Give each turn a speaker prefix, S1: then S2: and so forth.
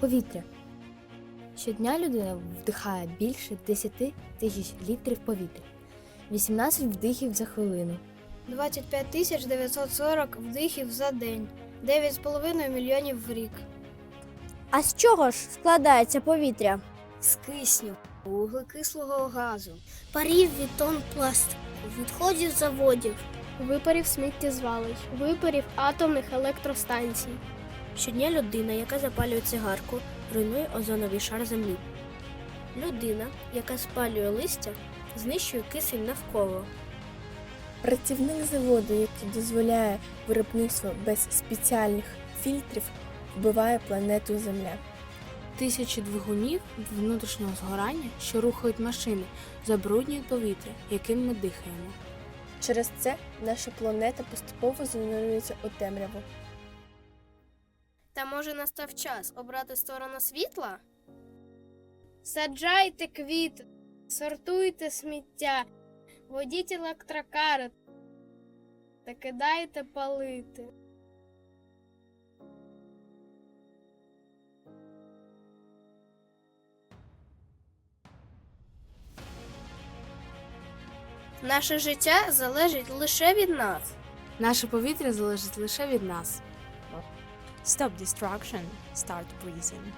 S1: Повітря. Щодня людина вдихає більше 10 тисяч літрів повітря, 18 вдихів за хвилину.
S2: 25 тисяч 940 вдихів за день, 9,5 мільйонів в рік.
S3: А з чого ж складається повітря?
S2: З кисню, вуглекислого газу,
S3: Парів від тонн пластику, відходів заводів.
S2: випарів сміттєзвалищ, випарів атомних електростанцій.
S3: Щодня людина, яка запалює цигарку, руйнує озоновий шар землі. Людина, яка спалює листя, знищує кисень навколо.
S4: Працівник заводу, який дозволяє виробництво без спеціальних фільтрів, вбиває планету Земля.
S5: Тисячі двигунів внутрішнього згорання, що рухають машини, забруднюють повітря, яким ми дихаємо.
S4: Через це наша планета поступово занурюється у темряву.
S2: Та може настав час обрати сторону світла? Саджайте квіти, сортуйте сміття, водіть електрокари та кидайте палити. Наше життя залежить лише від нас.
S5: Наше повітря залежить лише від нас.
S6: Stop destruction, start breathing.